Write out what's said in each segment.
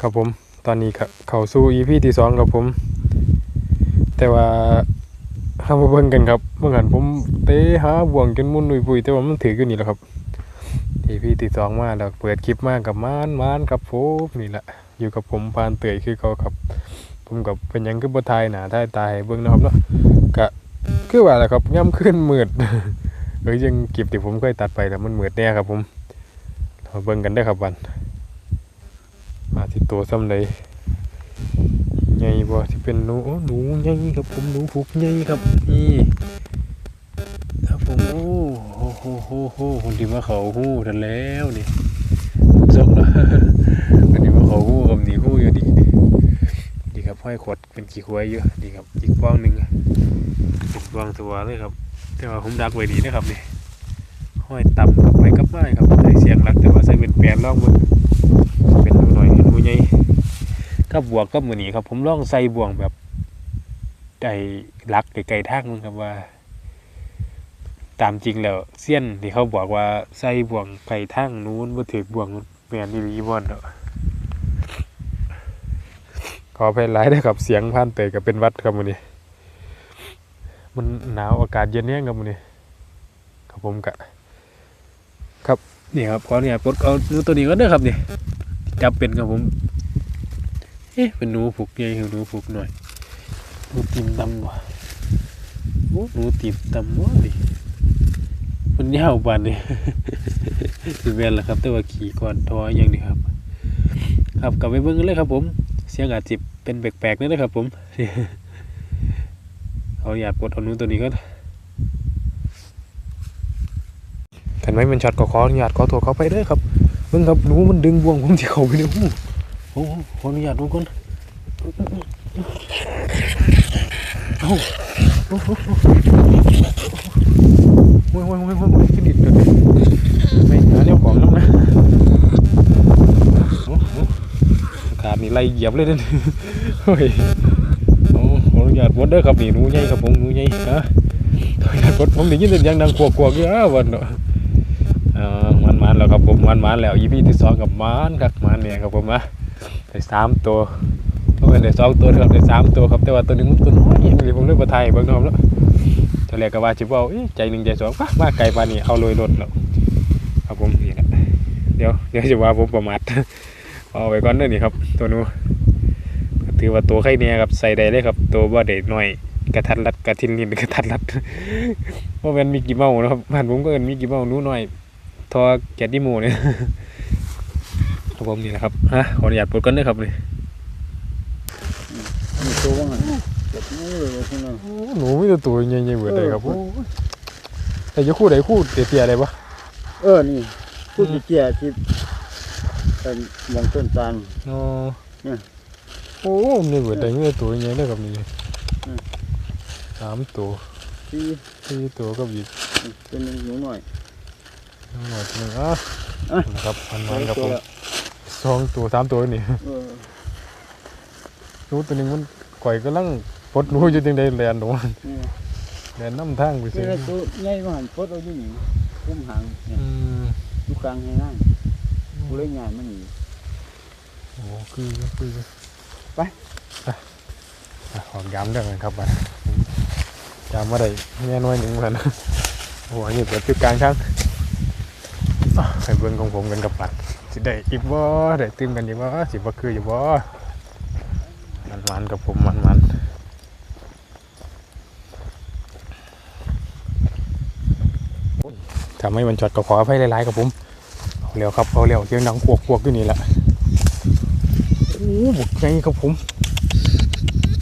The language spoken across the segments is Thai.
ครับผมตอนนี้ก็เข้าสู่ EP ที่สองครับผม แต่ว่าเรามาเบิ่งกันครับเมื่อหันผมเตะหาบ่วงจนมุนอุยปุยแต่ว่ามันถืออยู่นี่แหละครับ EP ที่สองมาแล้วเปิดคลิปมากับมานมานครับผมนี่แหละอยู่กับผมพานเตยคือเขาครับ ผมกับเป็นยังคือบ่ทายหน้าทายตาให้เบิ่งนะครับเนาะก็คือว่าแหละครับย่ำขึ้นมืดเอ้ยยังคลิปที่ผมเคยตัดไปแล้วมันมืดแน่ครับผม เราเบิ่งกันได้ครับวันมาที่ตัวซ้ำเลยใหญ่บ่ที่เป็นหนูหนูใหญ่ครับผมหนูผูกใหญ่ครับนี่ครับผมโอ้โหโหโหคนที่มาเขาหู้ทันแล้วนี่จบแล้วคนที่มาเขาหู้กับหนีหู้อยู่ดีดีครับห้อยขวดเป็นขี้ควายเยอะดีครับอีกฟองหนึ่งเป็นฟองตัวเลยครับแต่ว่าผมดักไว้ดีนะครับนี่ห้อยต่ำกับไปกับไม้ครับใส่เสียงรักแต่ เป็นแปลนล่องมันเป็นหนูหน่อยหนูใหญ่กับบวกกับมือนี้ครับ ผมลองใส่บ่วงแบบไก่ลักไก่ไก่ทางนึงครับว่า ตามจริงแล้วเสี้ยนที่เขาบอกว่าใส่บ่วงไก่ทางนู้นบ่ถือบ่วงแมนนี่รีบอนเนาะขอไปหลายได้ครับเสียงผ่านเตยกับเป็นวัดครับมือนี้มันหนาวอากาศเย็นแห้งครับมือนี้ครับผมกะ นี่ครับขออนุญาตปลดเอาหนูตัวนี้ก็เด้อครับนี่จับเป็นครับผมเอ๊ะเป็นหนูผูกใหญ่หรือหนูผูกหน่อยหนูตีมดำวะโอ้หนูตีมดำวะดิมันยาวบานนี่สิแม่นละครับ แต่ว่าขี่ก่อนทออย่างนี้ครับ ครับกลับไปเบิ่งกันเลยครับ ผม เสียงอาจจะเป็นแปลกๆนี่นะครับ ผมเอาอยากปลดเอาหนูตัวนี้ก็ ขันไว้มันช็อตก็ขออนุญาตขอตัวเขาไปเด้อครับเบิ่งครับหนูมันดึงบ่วงผมที่เขาไปในหูโอ้โหขออนุญาตดูก่อนโอ้โหโอ้ยโอ้ยโอ้ยโอ้ยโอ้ยขึ้นดิดเลยไม่หาเรื่องของน้ำนะขาดนี่ไล่เหยียบเลยเด้อเฮ้ยโอ้ขออนุญาตวดเด้อครับนี่หนูใหญ่ครับผมหนูใหญ่ฮะขออนุญาตวดผมได้ยินเสียงดังกวกๆอยู่อ้าววันเนาะ มันแล้วครับผมมันมันแล้วยีพีที่สองกับมันครับมันเนี่ยครับผมนะได้สามตัวเพราะเป็นได้สองตัวครับได้สามตัวครับแต่ว่าตัวนึงมันตัวน้อยอย่างนี้ผมเลือกมาไทยบางน้องแล้วตอนแรกก็ว่าจิบว่าใจหนึ่งใจสองปะมาไกลปานนี้เอาเลยรถแล้วครับผมนี่แหละเดี๋ยวเดี๋ยวจะว่าผมประมาทเอาไว้ก่อนเด้อนี่ครับ ตัวนู้นถือว่าตัวไข่เนี่ยครับใส่ได้เลยครับ ตัวบ่ได้น้อยกระทัดรัดกระทินนินกระทัดรัดเพราะมันมีกี่เมานะครับบ้านผมก็เอินมีกี่เมาหนู้น้อย ทอแกดดิโมเนี่ยครับผมนี่แหละครับฮะขออนุญาตปลดก่อนเด้อครับนี่มีตัวว่าไงเจ็บมือเลยว่าคุณน่ะหนูมีแต่ตัวใหญ่ๆเบิดเลยครับผมแต่จะคู่ใดคู่เตี้ยๆอะไรปะเออนี่พูดเจียที่เป็นมองต้นตาลอ๋อเนี่ยโอ้นี่เบิดได้มีแต่ตัวใหญ่เลยครับนี่อืมสามตัวที่สี่ตัวก็บีกเป็นหนูหน่อย หน่อยหนึงอะอะนะครับพันสมัอนงครับตัผวมละสองตัวสามตัวนี่เออหนูตัวหนึงมันก่อยกำลังปลดหนูอยู่จังใดแลนหนูนี่แลนน้ำทางไปนี่ซื้อแหละตัวใหญ่มาหันพดเอาอยู่นี่คุ้มหางเนี่ยอืมอยู่กลางให้นั่งกูเลยใหญ่มันนี่โอ้คือคือไปอะขอย้ำเรื่องกันครับบัดจำว่าได้แม่น้อยหนึ่งพันโอ้โหนี่เปิดจุดกลางช่างอะ ให้เบิ่งของผมกันกับบัดสิได้อีกบ่ได้ตื่มกันอีกบ่สิบ่คืออยู่บ่มันมันกับผมมันมันทำให้มันจอดก็ขออภัยหลายๆกับผมเอาเร็วครับเอาเร็วเสียงดังพวกพวกอยู่นี่แหละโอ้บุกใหญ่ครับผม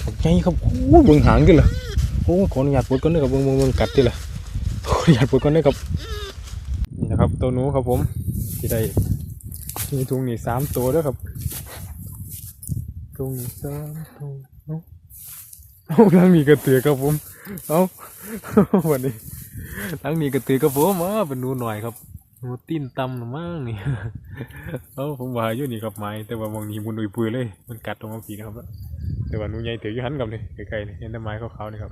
บุกใหญ่ครับโอ้เบิ่งหางดิล่ะโอ้ขออนุญาตปลดก่อนนะครับเบิ่งเบิ่งเบิ่งกัดดิล่ะขออนุญาตปลดก่อนนะครับ ครับตัวหนูครับผมที่ได้มีถุงนี่สามตัวแล้วครับถุงสามตัวเอ้าเอาแล้วมีกระเตือครับผมเอาวันนี้ทั้งนี้ก็ตือกับผมอ๋อเป็นหนูหน่อยครับหนูตีนตำมั้งนี่เอาผมว่าอยู่นี่ครับไม้แต่ว่ามองนี้มุนอุยปุยเลย มันกัดตรงผีนะครับแต่ว่าหนูใหญ่ถืออยู่หันกับนี่ไกลๆนี่เห็นแต่ไม้ขาวๆนี่ครับ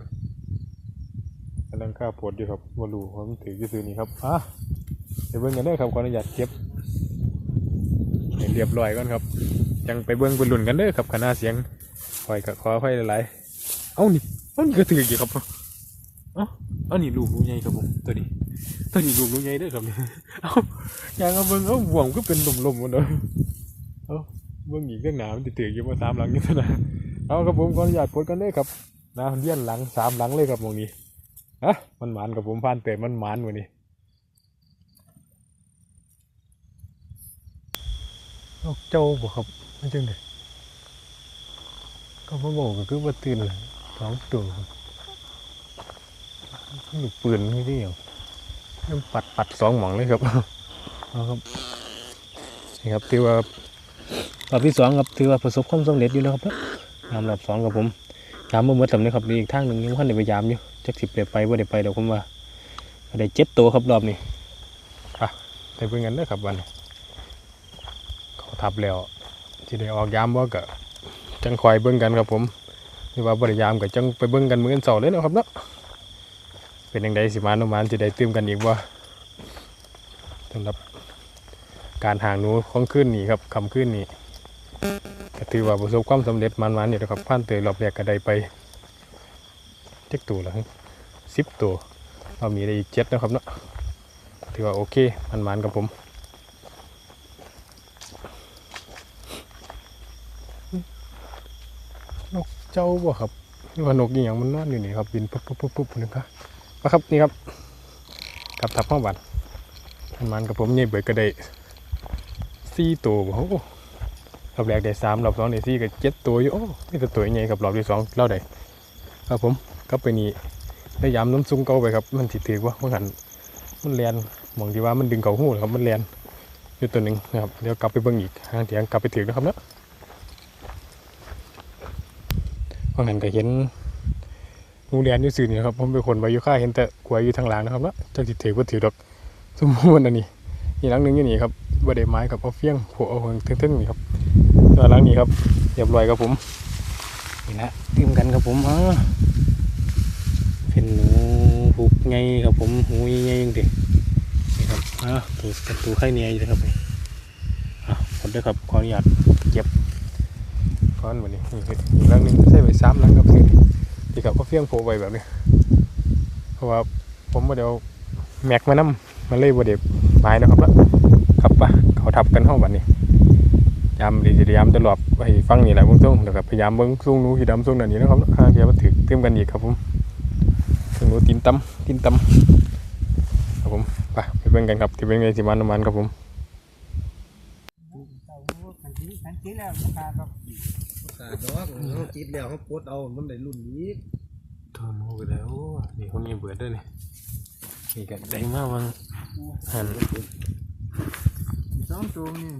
กำลังข้าปวดอยู่ครับวารู้ว่ามันถืออยู่ซื่อนี่ครับอะ เดี๋ยวเบิ่งกันเด้อครับขออนุญาตเก็บให้เรียบร้อยก่อนครับ ยังไปเบิ่งไปลุ่นกันเด้อครับขณะเสียงคอยกับขอไฟหลายๆเอ้านี่เอ้านี่ก็ถืออยู่ครับเอ้าเอานี่ลูกหนูใหญ่ครับผมตัวนี้ตัวนี้ลูกหนูใหญ่เด้วยครับเนี่ยเอ้าอย่างเอาเบิ่งเอาห่วงก็เป็นลมๆหมดเลยเอ้าเบิ่งอีกเรื่องหนาวมันติดเตืออยู่มาสามหลังนี่ซะนะเอาครับผมขออนุญาตพสต์กันเลยครับนะเลี้ยนหลังสามหลังเลยครับหมองนี้ฮะมันหมานกับผมผ่านเตะมันหมานวันนี้ นกเจ้าบ่ครับไม่จังเด็ก็มาบอกก็คือว่าตื่นเลยสองตัวครับลูกปืนไม่ได้เหรอมันปัดปัดสองหมองเลยครับเอาครับนี่ครับถือว่ารอบที่สองครับถือว่าประสบความสำเร็จอยู่แล้วครับยามรอบสองครับผมยามเมื่อเมื่อตำนี้ครับมีอีกทางหนึ่งยังไม่ทันได้ไปยามอยู่จักสิบเดืไปว่าได้ไปเดี๋ยวผมว่าได้เจ็ดตัวครับรอบนี้อะไปเบิ่งกันเด้อครับวันนี้ับแล้วที่ได้ออกยามว่าก็จังคอยเบิ่งกันครับผมหรือว่าบริยามก็จังไปเบิ่งกันมือกันเสาเลยนะครับเนาะเป็นยังไงสิมาโนมานจะได้ตื่มกันอีกว่าสำหรับการห่างนูของขึ้นนี่ครับคำขึ้นนี่ก็ถือว่าประสบความสำเร็จมันมันเนี่ยนะครับผ่านเตยรอบแรกก็ได้ไปเจ็ดตัวแล้วสิบตัวเรามีได้อีกเจ็ดนะครับเนาะถือว่าโอเคมันมันกับผมนก เจ้าบ่ครับนี่ว่านกอย่างมันนอนอยู่นี่ครับบินปุ๊บปุ๊บปุ๊บปุ๊บนึงครับมาครับนี่ครับกับทับห้องบันมันมันกับผมเนี่ยเบิดก็ได้สี่ตัวโอ้หรอบแรกได้สามรอบสองได้สี่ก็เจ็ดตัวอยู่โอ้นี่ก็ตัวใหญ่กับรอบที่สองเล่าได้ครับผมก็ไปนี่พยายามน้ำซุ้งเก่าไปครับมันติดถือว่าเมื่อหันมันแลนมองที่ว่ามันดึงเขาหูครับมันแลนอยู่ตัวหนึ่งนะครับเดี๋ยวกลับไปเบิ่งอีกทางเถียงกลับไปถือนะครับเนาะ เหันก็เห็นโรงเรียนอยู่สื่อนี่ครับผมเป็นคนวายุค่าเห็นแต่กล้วยอยู่ทางหลังนะครับแล้วจักสิถือว่าถือดอกสมมุติอันนี้อีกหลังหนึงอยู่นี่ครับบ่ได้ไม้กับเอาเฟี้ยงโผล่เอาทึ่งๆนี่ครับตัวหลังนี้ครับเรียบร้อยครับผมนี่นะเตรียมกันครับผมอ่าเป็นหนูหุกไงครับผมหูใหญ่ๆจังดินี่ครับอ่าตัวประตูไข่เนียอยู่นะครับอะหมดเลยครับขออนุญาตเก็บ ก้อนวันนี้นี่คืออีกลังหนึงใส่ไว้สามลังครับนี่ที่กับก็เฟี้ยงโผล่ไว้แบบนี้เพราะว่าผมมาเดี๋ยวแม็กมานำมาเลยบ่เดี๋ยวไม้นะครับแล้วขับปะเขาทับกันห้องบัดนี้ยามดีสิยามตลอดไปฟังนี่แหละเบื้องต้นเดี๋ยวกับพยายามเบิ้งซุ่งนูขีดำซุ่งนั่นนี่นะครับห้างเดียวมาถึกเติมกันอีกครับผมซุ่งหนูตีนตำตีนตำครับผมไปไปเบิ่งกันครับที่เป็นไงสิมันมันครับผมสังเกตแล้วขาดอกเขาจิตแล้วเขาปลดเอามันได้รุ่นนี้ทนหูไปแล้วนี่คนนี้เบื่อด้วยนี่นี่กันได้มากวังหันสองตัวนี่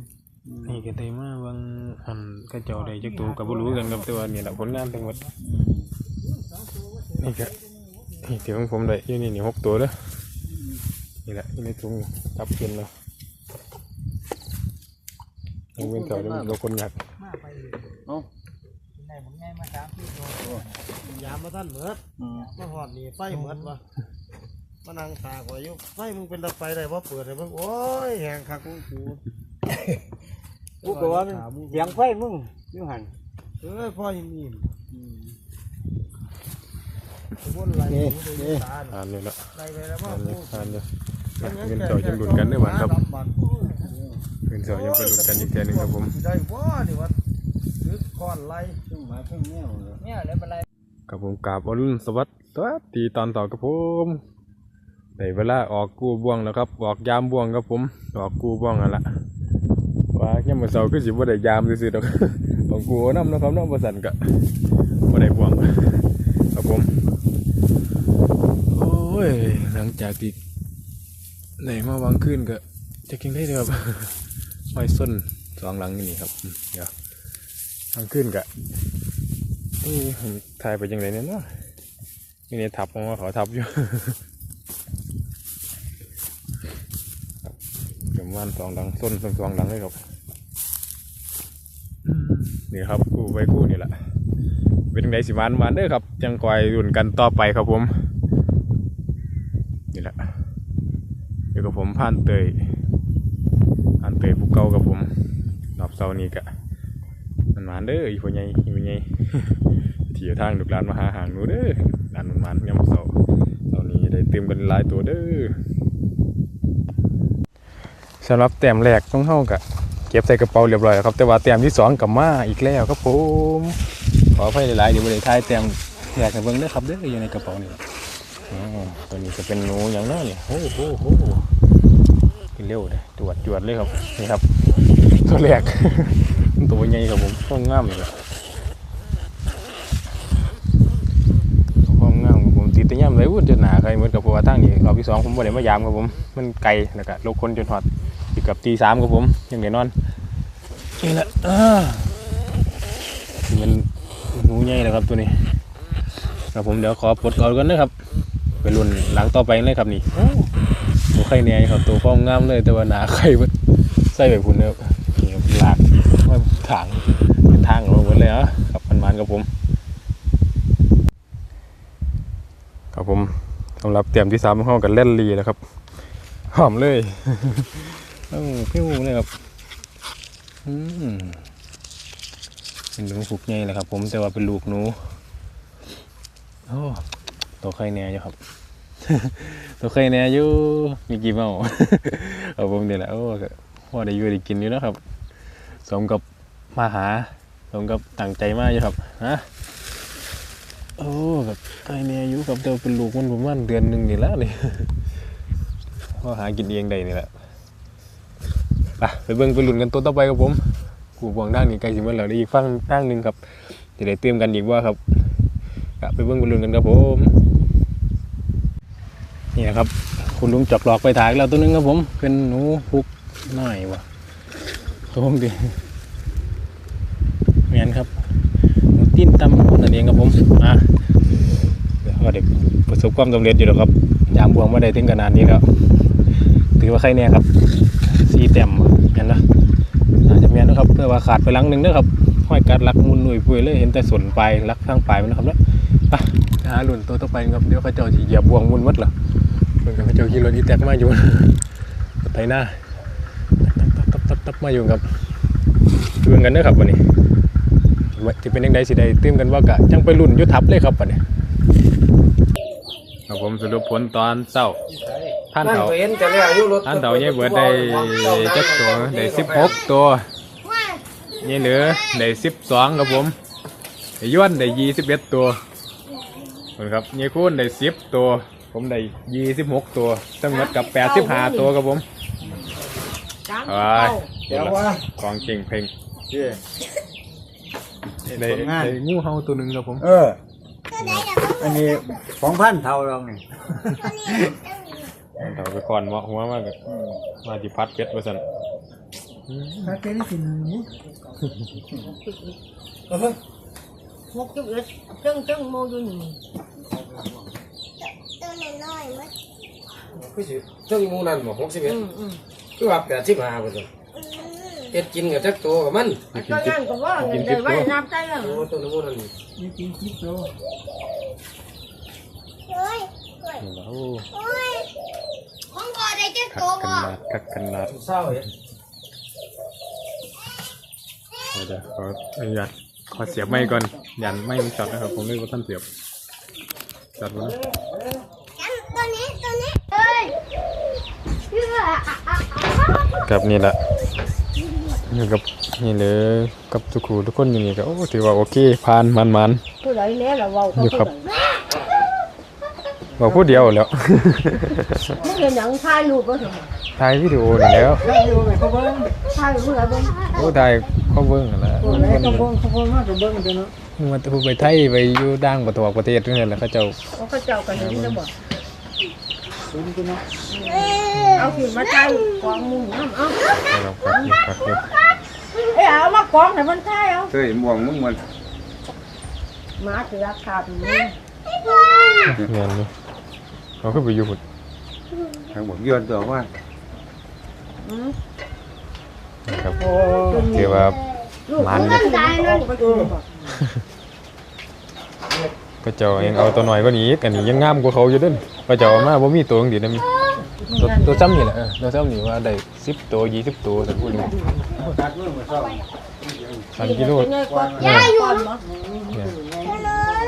นี่ก็ได้มาบางอันก็เจ้าได้จักตัวกับบ่รู้กันครับต่ว่านี่แหละผลงานทั้งหมดนี่ก็นี่ที่ของผมได้อยู่นี่นี่หกตัวเด้อนี่แหละอยู่ในถุงจับเกินเลยยังเป็นเจ้าเดี๋ยวเราคนอยาก มาไปได้ผมง่ายมาสามสี่ตัวยามมาท่านเหมือดมาหอดนี่ไฟเหมือดวะมานั่งตากว่าอยู่ไฟมึงเป็นตะไฟได้เพราะเปิดเลยมึงโอ้ยแหงคักกูกูกูก็ว่ามันเสียงไฟมึงอยูหันเอ้ยพ่อยังมีวนไหลนี่นี่อ่านเลยละไหลไปแล้วพ่ออ่านเลยกูอ่านเลยเงินเจ้ายังหลุดกันได้หวานครับเงินเจ้ายังเป็นหลุดกันอีกแค่หนึงครับผมได้ว่านี่ว่าซื้อก้อนไรซึ่งห มายเพิ่งแนวเลยเนี่ยเลยเป็นไรกับผมกราบอรุณสวัสดิ์สวัสดีตอนต่อกับผมได้เวลาออกกูบ่วงแล้วครับ ออกยามบ่วงครับผม ออกกูบ่วงอะละว่าเนี่ยามมื่อเช้าคือสิบ่ได้ยามซื่อๆดอกของกูเอาน้ำนะครับน้ำบ่สั่นกะบ่ได้บ่วงครับผม โอ้ย หลังจากที่ไหนมาวางขึ้นก็จะกินได้เลยครับไม้ส้นสองหลังนี่ครับอืมเดี๋ยว ทางขึ้นกะนี่ถ่ายไปยังไงเนี่ยเนาะนี่เนี่ยทับผมขอทับอยู่เดี๋วมันสองหลังส้นสองหลังเลยครับนี่ครับคู่ไปกู้นี่แหละเป็นไงสิมันมันเด้อครับยังคอยรุ่นกันต่อไปครับผมนี่แหละเดี๋ยวกับผมผ่านเตยผ่านเตยผู้เก่ากับผมรอบเสาร์นี้กะ มันหวานเด้ออีพ่อใหญ่อีพ่อใหญ่เที่ยวทางลูกหลานมาหาหางหนูเด้อหลานมันมันยามเสาร์เสาร์นี้ได้เติมกันหลายตัวเด้อสำหรับแต้มแรกต้องเข้ากับเก็บใส่กระเป๋าเรียบร้อยแล้วครับแต่ว่าแต้มที่สองกลับมาอีกแล้วครับผมขออภัยหลายๆเดี๋ยวบริทายแต้มแรกให้เบิ่งเด้อครับเด้ออยู่ในกระเป๋านี่อ๋อตัวนี้จะเป็นหนูอย่างน้อยนี่โอ้โหโหขึ้นเร็วเลยจวดจวดเลยครับนี่ครับตัวแรก ตัวใหญ่ครับผมต้องงามเลยความงามของผมติดแตะย่ำเลยวุ่นจนหนาใครเหมือนกับเพราะว่าทางนี้รอบที่สองผมบ่ได้มายามครับผมมันไกลแล้วก็ลกคนจนหอดอยู่กับตีสามครับผมยังไงนอนนี่แหละอ่านี่มันหนูใหญ่แล้วครับตัวนี้ครับผมเดี๋ยวขอปลดก่อนกันนะครับไปรุ่นหลังต่อไปเลยครับนี่โอ้ตัวไข่เนี่ยครับตัวความงามเลยแต่ว่าหนาไข่มันใส่แบบพุ่นเนอะนี่ครับลาก มางเป็นทางของเราหมดเลยอะครับมันมันครับผม ครับผมสำหรับเตรียมที่สามของเรากันเล่นลีแล้วครับหอมเลยต้องพิ้วเลยครับอืมเป็นหนูผูกใหญ่เลยครับ ผมแต่ว่าเป็นลูกหนูโอ้ตัวไข่แน่อยู่ครับตัวไข่แน่อยู่มีกี่เมาครับผมเนี่แหละโอ้พอได้อยู่ได้กินอยู่นะครับสมกับ มาหาสมกับตั้งใจมากอยู่ครับฮะโอ้แบบไก่เนี่ยอายุกับเดียวเป็นลูกมันประมาณเดือนหนึ่งนี่แล้วนี่ก็หากินเองได้นี่แหละไปไปเบิ่งไปลุ้นกันตัวต่อไปครับผมกูบวงด้านนี้ไกลสิมื่อแล้วได้อีกฟังด้านหนึ่งครับจะได้เตรียมกันอีกว่าครับก็ไปเบิ่งไปลุ้นกันครับผมนี่นะครับ คุณลุงจอกหลอกไปถ่ายแล้วตัวหนึงครับผม เป็นหนูพุกน้อยวะตัวผมดิ แมนครับหนูตีนตำนั่นเองครับผมอะเดี๋ยวก็ได้ประสบความสำเร็จอยู่แล้วครับยามบวงมาได้ถึงขนาดนี้แล้วถือว่าใครเนี่ยครับสีเต็มเห็นนะอาจจะแม่นนะครับเพื่อว่าขาดไปหลังหนึ่งนะครับห้อยกัดลักมุนหนุ่ยปุยเลยเห็นแต่ส่วนปลายลักข้างปลายมันนะครับเนาะไปหาหลุนตัวต่อไปครับเดี๋ยวเขาเจ้าจะเหยียบบวงมุนหมัดเหรอเหมือนกับเขาเจ้าขี่รถอีแตกมาอยู่ไถหน้าตับตับตับตับมาอยู่ครับเรื่องกันเด้อครับวันนี้ ว่าที่เป็นยังไงสิได้ตื่มกันว่ากะจังไปรุ่นอยุทับเลยครับปัดนี้ครับผมสรุปผลตอนเศร้าท่านเถาเห็นจะเรียกอยู่รถท่านเถาเนี่ยเบิดได้จักตัวได้สิบหกตัวเนี่ยเหลือได้สิบสองครับผมไอ้ย้วนได้ยี่สิบเอ็ดตัวคนครับเนี่ยคูณได้สิบตัว ผมได้ยี่สิบหกตัวทั้งหมดกับแปดสิบห้าตัวครับผมเอ้ยเดี๋ยวว่าของเก่งเพลง เจ้ได้ได้งูเห่าตัวหนึ่งครับผมเออ อันนี้สองพันเท่าเราเนี่ยเถาไปก่อนว่าหัวมากเลยมาที่พัดเพชรว่าสันถ้าเป็นสิ่งนี้หกจุดเอ็ดจังจังโมอยู่นี่คือสิซึ่งหมูนั่นบ่61อืมอืม คือว่า85พุ่นซั่น เฮ็ดกินกับจักตัวกับมันก็นั่นก็ว่าเงินได้ไว้น้ำใจแล้วโอ้ตัวหมูนั่นนี่นี่กินคิดโลโอ้ของพ่อได้จังคัโตกขบ่นาดคักขนาดเศร้าเฮ็ดเดี๋ยวขออนุญาตขอเสียบไม่ก่อนยันไม่มันช็อตนะครับผมเลยว่าท่านเสียบช็อตวะนะตัวนี้ตัวนี้เอ้ยเชื่อกับนี่แหละ อยู่กับนี่เลยกับทุกครูทุกคนอยู่นี่ก็โอ้ถือว่าโอเคผ่านมันมันผู้ใดแน่ละเว้าเขาอยู่ครับผู้ใดๆบอกผู้เดียวแล้วมึงเห็นหยังถ่ายรูปบ่ซั่นถ่ายวิดีโอนี่แล้วได้อยู่ไหมเขาเบิ้งถ่ายรูปอะไรบ่โอ้ถ่ายเขาเบิ้งนั่นแหละคนไหนเขาเบิ้งเขาเบิ้งมากเขาเบิ้งเดี๋ยวนะมันจะไปไทยไปอยู่ด่างประตวประเทศนี่แหละเขาเจ้าเขาเจ้าก็เห็นแล้วบ่ ศูนย์กันเนาะเอาขึ้นมาถ่ายกองหมุงน้ำเอาเราคักอยู่คักอยู่เอ้ยเอามากองให้มันถ่ายเอาเคยม่วงมึงมันหมาเสือขาดอยู่นี่เงินนี่เขาขึ้นไปอยู่หุ่นทางบอกย้อนตัวว่านะครับโอ้ถือว่ามันอยู่ตายนั่น ก็เจ้าเองเอาตัวหน่อยก็หนีอีกอันนี้ยังงามกว่าเขาอยู่เด้นก็เจ้าเอามาบ่มีตัวจังดีนะมีตัวตัวซ้ำนี่แหละเออตัวซ้ำนี่ว่าได้10ตัว20ตัวสันพูดนี่ตัดมือมาซ่อมสามกิโลยายอยู่เนี่ย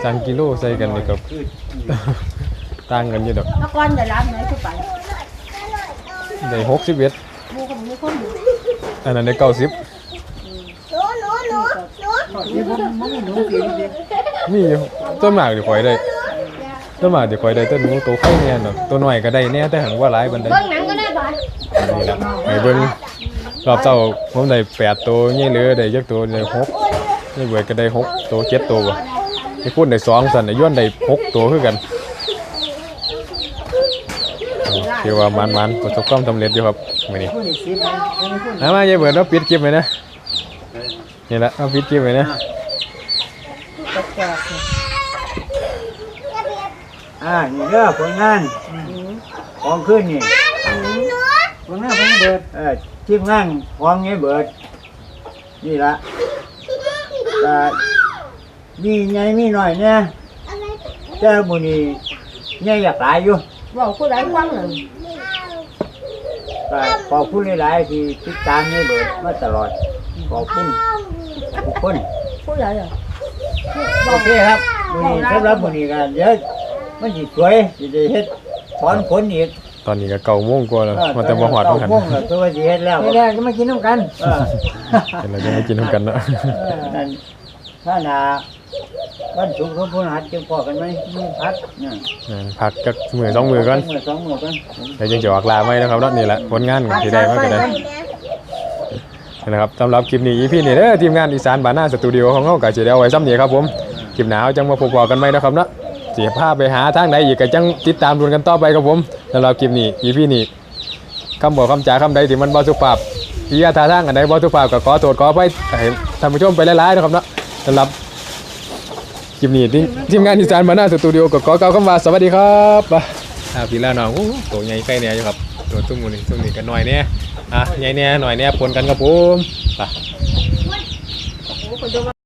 สามกิโลใส่กันนี่ก็ต่างกันอยู่ดอกแล้วก่อนจะร้านไหนคือไปได้61หมูกับหมูคนหมูอันนั้นได้เก้าสิบ หนูหนูหนูหนูนี่ผมผมมีหนูกินดิมีอยู่ต้นหมากเดี๋ยวคอยได้ต้นหมากเดี๋ยวคอยได้ต้นหนูตัวไข่เนี่ยดอกตัวน้อยก็ได้แน่แต่หังว่าหลายบันไดเบิ่งหนังก็ได้ป่ะนี่แหละไอ้เบิ่งรอบเช้าผมได้แปดตัวนี่เหลือได้ยักตัวได้หกนี่เบิดก็ได้หกตัวเจ็ดตัวบ่ไอ้คุณได้สองสันไอ้ย้อนได้หกตัวคือกันถือว่ามันมันๆประสบความสำเร็จอยู่ครับมื้อนี้ผู้นี่สิมันไม่พูดเอามายายเบิดเราปิดคลิปไว้นะนี่แหละเอาปิดคลิปไว้นะ แปลกๆเนี่ยอ่านี่เด้อผลงานของขึ้นนี่หนูผลงานของเบิดเออทีมงานของนี้เบิด นี่ละก็มีใหญ่มีหน่อยเนี่ยอะไรแต่หมื้นี้ใหญ่อยากหลายอยู่บอกผู้ใดฟังเลยก็ขอบคุณหลายๆที่ติดตามนี่เบิดมาตลอดขอบคุณทุกคนผู้ใดอะ โอเคครับมื้อนี้สำหรับมื้อนี้ก็เดี๋ยวมันสิสวยสิได้เฮ็ดถอนผลอีกตอนนี้ก็เก่าโมงกว่าแล้วมันแต่มาหอดเก้ามันหันโมงแล้วตัวสิเฮ็ดแล้วไม่ได้ก็มากินน้ำกันเออเดี๋ยวเราจะมากินน้ำกันเนาะนั่นถ้าหนาวันศุกร์เขาพูดหัดจึงพอกันไหมมีพัดเนี่ยเออพักจักมือสองมือก่อนมือสองมือก่อน เดี๋ยวยังจะออกลาไม่นะครับเนาะนี่แหละผลงานที่ได้มาก็ได้นี่ นะครับสำหรับคลิปนี้ EP นี้เด้อทีมงานอีสานบานาสตูดิโอของเราก็สิได้เอาไว้ซ้ำนี้ครับผมคลิปหนาวจังมาพบกันไหมนะครับเนาะเสิพาพไปหาทางไหนอีกก็จังติดตามดูกันต่อไปครับผมสำหรับคลิปนี้ EP นี้คำบอกคำจาคำใดที่มันบ่สุภาพอียาทาทางอันใดบ่สุภาพก็ขอโทษขออภัยให้ท่านผู้ชมไปหลายๆนะครับเนาะสำหรับคลิปนี้ทีทีมงานอีสานมาหน้าสตูดิโอก็ขอกล่าวคำว่าสวัสดีครับไปอ่าพี่ลาน้องโอ้ตัวใหญ่ใกล้เนี่ยอยู่ครับ ตัวตุ้มนี่ตุ้มนี่กันหน่อยเนี่ยอะใหญ่เนี่ยหน่อยเนี่ยปนกันครับผมไป